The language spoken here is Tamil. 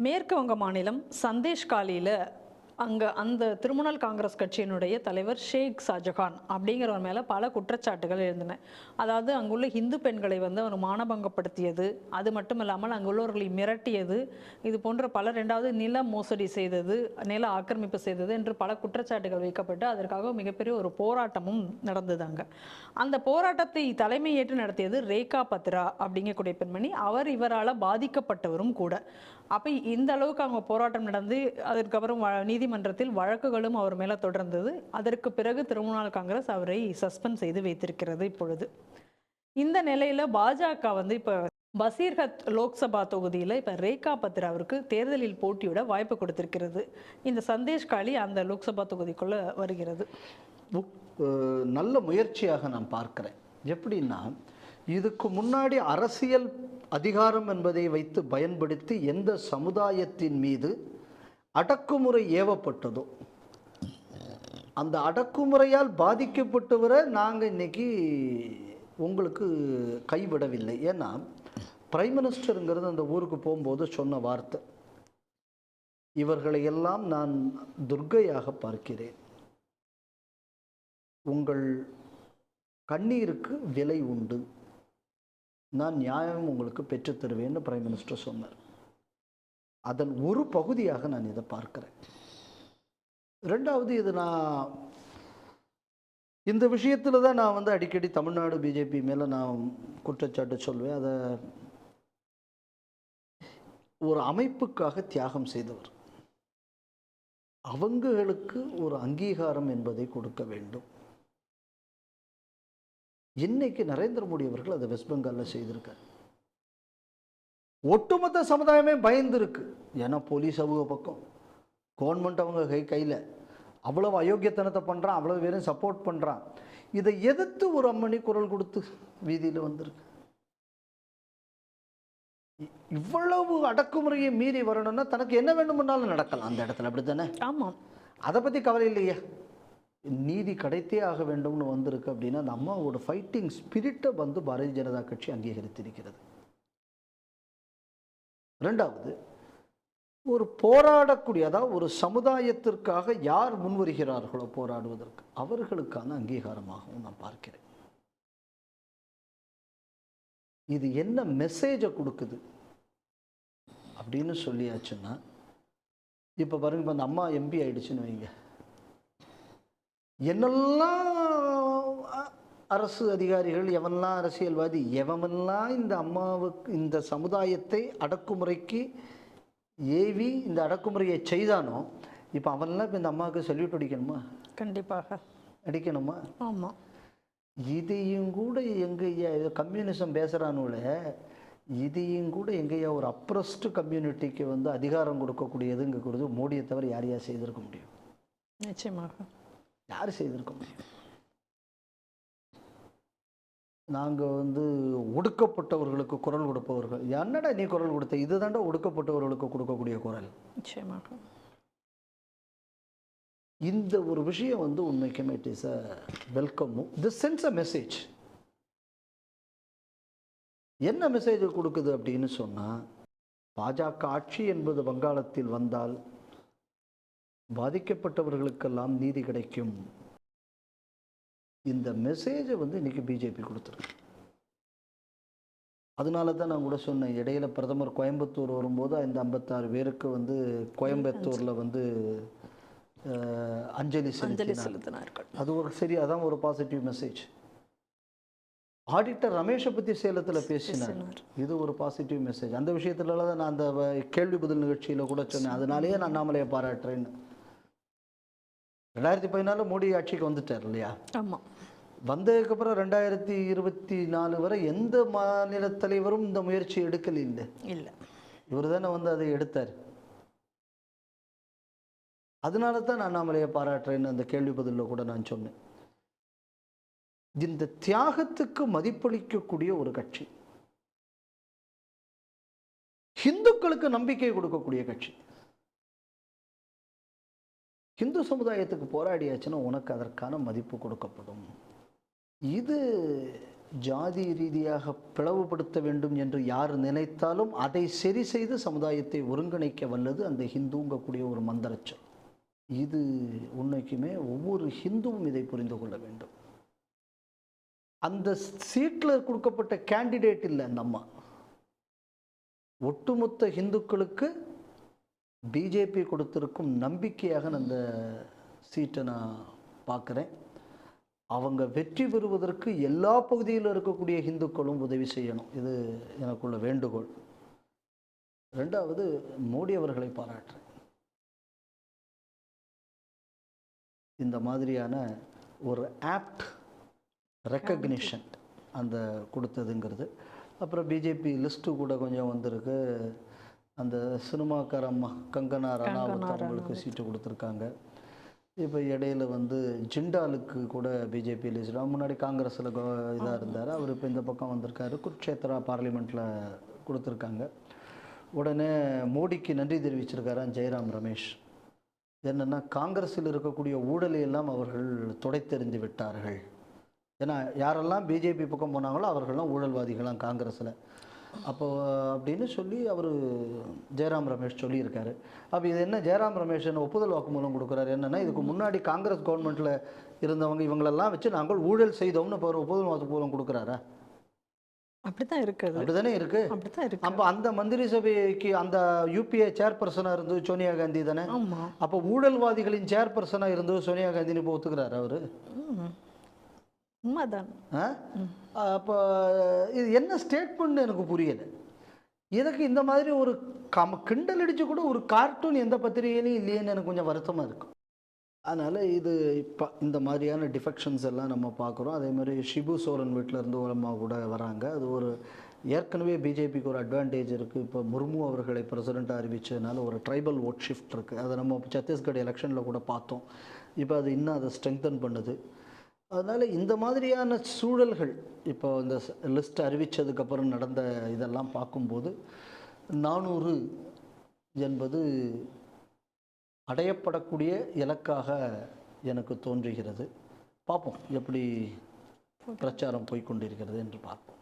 மேற்கு வங்க மாநிலம் சந்தேஷ்காலியில் அங்கே அந்த திருமணல் காங்கிரஸ் கட்சியினுடைய தலைவர் ஷேக் ஷாஜகான் அப்படிங்கிறவர் மேலே பல குற்றச்சாட்டுகள் எழுந்தன. அதாவது அங்குள்ள இந்து பெண்களை வந்து அவர் மானபங்கப்படுத்தியது. அது மட்டும் இல்லாமல் அங்குள்ளவர்களை மிரட்டியது. இது போன்ற பல ரெண்டாவது நில மோசடி செய்தது நில ஆக்கிரமிப்பு செய்தது என்று பல குற்றச்சாட்டுகள் வைக்கப்பட்டு அதற்காக மிகப்பெரிய ஒரு போராட்டமும் நடந்தது அங்கே. அந்த போராட்டத்தை தலைமை ஏற்று நடத்தியது ரேகா பத்ரா அப்படிங்கக்கூடிய பெண்மணி. அவர் இவரால் பாதிக்கப்பட்டவரும் கூட. அப்போ இந்த அளவுக்கு அவங்க போராட்டம் நடந்து அதற்கப்புறம் நீதி நீதிமன்றத்தில் வழக்குகளும் அவர் மேலே தொடர்ந்தது. அதற்கு பிறகு திரிணாமுல் காங்கிரஸ் அவரை சஸ்பெண்ட் செய்து வைத்திருக்கிறது இப்பொழுது. இந்த நிலையில பாஜக வந்து இப்போ பசீர்ஹத் லோக்சபா தொகுதியில் இப்போ ரேகா பத்ரா அவருக்கு தேர்தலில் போட்டியிட வாய்ப்பு கொடுத்திருக்கிறது. இந்த சந்தேஷ்காலி அந்த லோக்சபா தொகுதிக்குள்ள வருகிறது. நல்ல முயற்சியாக நான் பார்க்கிறேன். எப்படின்னா இதுக்கு முன்னாடி அரசியல் அதிகாரம் என்பதை வைத்து பயன்படுத்தி எந்த சமுதாயத்தின் மீது அடக்குமுறை ஏவப்பட்டதோ. அந்த அடக்குமுறையால் பாதிக்கப்பட்டவரை நாங்கள் இன்னைக்கு உங்களுக்கு கைவிடவில்லை. ஏன்னா பிரைம் மினிஸ்டருங்கிறது அந்த ஊருக்கு போகும்போது சொன்ன வார்த்தை. இவர்களை எல்லாம் நான் துர்க்கையாக பார்க்கிறேன். உங்கள் கண்ணீருக்கு விலை உண்டு. நான் நியாயம் உங்களுக்கு பெற்றுத்தருவேன்னு பிரைம் மினிஸ்டர் சொன்னார். அதன் ஒரு பகுதியாக நான் இதை பார்க்கிறேன். ரெண்டாவது இது நான் இந்த விஷயத்தில் தான் நான் வந்து அடிக்கடி தமிழ்நாடு பிஜேபி மேலே நான் குற்றச்சாட்டு சொல்வேன். அதை ஒரு அமைப்புக்காக தியாகம் செய்தவர். அவங்களுக்கு ஒரு அங்கீகாரம் என்பதை கொடுக்க வேண்டும். இன்னைக்கு நரேந்திர மோடி அவர்கள் அதை வெஸ்ட் பெங்காலில் செய்திருக்கார். ஒட்டுமொத்த சமுதாயமே பயந்துருக்கு. ஏன்னா போலீஸ் அவங்க பக்கம். கவர்மெண்ட் அவங்க கை கையில். அவ்வளவு அயோக்கியத்தனத்தை பண்ணுறான் அவ்வளவு பேரும் சப்போர்ட் பண்ணுறான் இதை எதிர்த்து ஒரு அம்மணி குரல் கொடுத்து வீதியில் வந்திருக்கு. இவ்வளவு அடக்குமுறையை மீறி வரணும்னா தனக்கு என்ன வேண்டுமென்னாலும் நடக்கலாம். அந்த இடத்துல அப்படி தானே ஆமாம் அதை பற்றி கவலை இல்லையா. நீதி கிடைத்தே ஆக வேண்டும்னு வந்திருக்கு அப்படின்னா அந்த அம்மாவோட ஃபைட்டிங் ஸ்பிரிட்டை வந்து பாரதிய ஜனதா கட்சி அங்கீகரித்திருக்கிறது. ரெண்டாவது ஒரு போராடக்கூடிய அதாவது ஒரு சமுதாயத்திற்காக யார் முன்வருகிறார்களோ போராடுவதற்கு அவர்களுக்கான அங்கீகாரமாகவும் நான் பார்க்கிறேன். இது என்ன மெசேஜை கொடுக்குது? அப்படின்னு சொல்லியாச்சுன்னா இப்போ பாருங்க இப்போ அந்த அம்மா எம்பி ஆயிடுச்சுன்னு வைங்க. என்னெல்லாம் அரசு அதிகாரிகள் எவன்லாம் அரசியல்வாதி எவமெல்லாம் இந்த அம்மாவுக்கு இந்த சமுதாயத்தை அடக்குமுறைக்கு ஏவி இந்த அடக்குமுறையை செய்தானோ இப்போ அவன்லாம் இப்போ இந்த அம்மாவுக்கு சல்யூட் அடிக்கணுமா? கண்டிப்பாக. அடிக்கணுமா? ஆமாம் இதையும் கூட எங்கய்யா இது கம்யூனிசம் பேசுகிறானுல இதையும் கூட எங்கய்யா ஒரு அப்ரஸ்டு கம்யூனிட்டிக்கு வந்து அதிகாரம் கொடுக்கக்கூடியதுங்கிறது மோடியை தவிர யார் யார் செய்திருக்க முடியும்? நிச்சயமாக. யார் செய்திருக்க முடியும்? நாங்கள் வந்து ஒடுக்கப்பட்டவர்களுக்கு குரல் கொடுப்பவர்கள். என்னடா நீ குரல் கொடுத்த? இதுதான்டா ஒடுக்கப்பட்டவர்களுக்கு கொடுக்கக்கூடிய குரல். நிச்சயமாக. இந்த ஒரு விஷயம் வந்து உண்மைக்குமே it is a welcome this sense a message என்ன மெசேஜ் கொடுக்குது அப்படின்னு சொன்னால் பாஜக ஆட்சி என்பது வங்காளத்தில் வந்தால் பாதிக்கப்பட்டவர்களுக்கெல்லாம் நீதி கிடைக்கும். இந்த மெசேஜை வந்து இன்னைக்கு பிஜேபி கொடுத்துருக்கு. அதனால தான் நான் கூட சொன்னேன் இடையில பிரதமர் கோயம்புத்தூர் வரும்போது இந்த ஐம்பத்தாறு பேருக்கு வந்து கோயம்புத்தூரில் வந்து அஞ்சலி செலுத்தினார். செலுத்தினார்கள். அது ஒரு சரி அதான் ஒரு பாசிட்டிவ் மெசேஜ் ஆடிட்டர் ரமேஷை பற்றி சேலத்தில் பேசினார். இது ஒரு பாசிட்டிவ் மெசேஜ் அந்த விஷயத்துல தான் நான் அந்த கேள்வி பதில் நிகழ்ச்சியில் கூட சொன்னேன். அதனாலேயே நான் அண்ணாமலையை பாராட்டுறேன்னு. ரெண்டாயிரத்தி பதினாலு மோடி ஆட்சிக்கு வந்துட்டார் இல்லையா? ஆமாம் வந்ததுக்கப்புறம் ரெண்டாயிரத்தி இருபத்தி நாலு வரை எந்த மாநில தலைவரும் இந்த முயற்சி எடுக்கல இல்லை. இல்லை. இவர் தானே வந்து அதை எடுத்தார். அதனால தான் நான் அண்ணாமலையை பாராட்டுறேன்னு அந்த கேள்வி பதிலில் கூட நான் சொன்னேன். இந்த தியாகத்துக்கு மதிப்பளிக்கக்கூடிய ஒரு கட்சி. ஹிந்துக்களுக்கு நம்பிக்கை கொடுக்கக்கூடிய கட்சி. ஹிந்து சமுதாயத்துக்கு போராடியாச்சுன்னா உனக்கு அதற்கான மதிப்பு கொடுக்கப்படும். இது ஜாதி ரீதியாக பிளவுபடுத்த வேண்டும் என்று யார் நினைத்தாலும் அதை சரி செய்து சமுதாயத்தை ஒருங்கிணைக்க வல்லது அந்த ஹிந்துங்கக்கூடிய ஒரு மந்திரச்சொல். இது உன்னைக்குமே ஒவ்வொரு ஹிந்துவும் இதை புரிந்து கொள்ள வேண்டும். அந்த சீட்டில் கொடுக்கப்பட்ட கேண்டிடேட் இல்லை அந்த அம்மா. ஒட்டுமொத்த ஹிந்துக்களுக்கு பிஜேபி கொடுத்திருக்கும் நம்பிக்கையாக அந்த சீட்டை நான் பார்க்குறேன். அவங்க வெற்றி பெறுவதற்கு எல்லா பகுதியில் இருக்கக்கூடிய ஹிந்துக்களும் உதவி செய்யணும். இது எனக்குள்ள வேண்டுகோள். ரெண்டாவது மோடி அவர்களை பாராட்டுறேன். இந்த மாதிரியான ஒரு ஆப்ட் ரெக்கக்னிஷன் அந்த கொடுத்ததுங்கிறது. அப்புறம் பிஜேபி லிஸ்ட்டு கூட கொஞ்சம் வந்திருக்கு. அந்த சினிமாக்கார அம்மா கங்கனா ரனாவத் அவங்களுக்கு சீட்டு கொடுத்துருக்காங்க. இப்போ இடையில வந்து ஜிண்டாலுக்கு கூட பிஜேபி லிஸ்ட் முன்னாடி காங்கிரஸில் இதாக இருந்தார். அவர் இப்போ இந்த பக்கம் வந்திருக்காரு. குருட்சேத்ரா பார்லிமெண்ட்டில் கொடுத்துருக்காங்க. உடனே மோடிக்கு நன்றி தெரிவிச்சிருக்காராம் ஜெயராம் ரமேஷ். என்னென்னா காங்கிரஸில் இருக்கக்கூடிய ஊழலை எல்லாம் அவர்கள் துடைத்தெறிந்து விட்டார்கள். ஏன்னா யாரெல்லாம் பிஜேபி பக்கம் போனாங்களோ அவர்கள்லாம் ஊழல்வாதிகளாம் காங்கிரஸில். அப்போ அப்படின்னு சொல்லி அவர் ஜெயராம் ரமேஷ் சொல்லியிருக்காரு. அப்போ இது என்ன ஜெயராம் ரமேஷ் என்ன ஒப்புதல் வாக்குமூலம் கொடுக்குறாரு? என்னன்னா இதுக்கு முன்னாடி காங்கிரஸ் கவர்மெண்ட்டில் இருந்தவங்க இவங்களெல்லாம் வச்சு நாங்கள் ஊழல் செய்தோம்னு இப்போ ஒரு ஒப்புதல் வாக்குமூலம் கொடுக்குறாரா? அப்படித்தான் இருக்குது அப்படிதானே இருக்கு? அப்படித்தான் இருக்கு. அப்போ அந்த மந்திரி சபைக்கு அந்த யூபிஏ சேர்பர்சனாக இருந்து சோனியா காந்தி தானே? அப்போ ஊழல்வாதிகளின் சேர்பர்சனாக இருந்து சோனியா காந்தின்னு இப்போ ஒத்துக்கிறாரு அவர். உண்மைதான். அப்போ இது என்ன ஸ்டேட்மெண்ட் எனக்கு புரியலை. எனக்கு இந்த மாதிரி ஒரு கம் கிண்டல் அடிச்சு கூட ஒரு கார்ட்டூன் எந்த பத்திரிகையிலையும் இல்லையேன்னு எனக்கு கொஞ்சம் வருத்தமாக இருக்கும் அதனால் இது இப்போ இந்த மாதிரியான டிஃபெக்ஷன்ஸ் எல்லாம் நம்ம பார்க்குறோம். அதே மாதிரி ஷிபு சோரன் வீட்டில் இருந்து ஒரு அம்மா கூட வராங்க. அது ஒரு ஏற்கனவே பிஜேபிக்கு ஒரு அட்வான்டேஜ் இருக்குது இப்போ முர்மு அவர்களை பிரசிடெண்ட்டாக அறிவிச்சதுனால ஒரு ட்ரைபல் ஓட் ஷிஃப்ட் இருக்குது அதை நம்ம சத்தீஸ்கர் எலெக்ஷனில் கூட பார்த்தோம். இப்போ அது இன்னும் அதை ஸ்ட்ரெங்தன் பண்ணுது. அதனால் இந்த மாதிரியான சூழல்கள் இப்போ இந்த லிஸ்ட் அறிவித்ததுக்கப்புறம் நடந்த இதெல்லாம் பார்க்கும்போது நானூறு என்பது அடையப்படக்கூடிய இலக்காக எனக்கு தோன்றுகிறது. பார்ப்போம் எப்படி பிரச்சாரம் போய்க்கொண்டிருக்கிறது என்று பார்ப்போம்.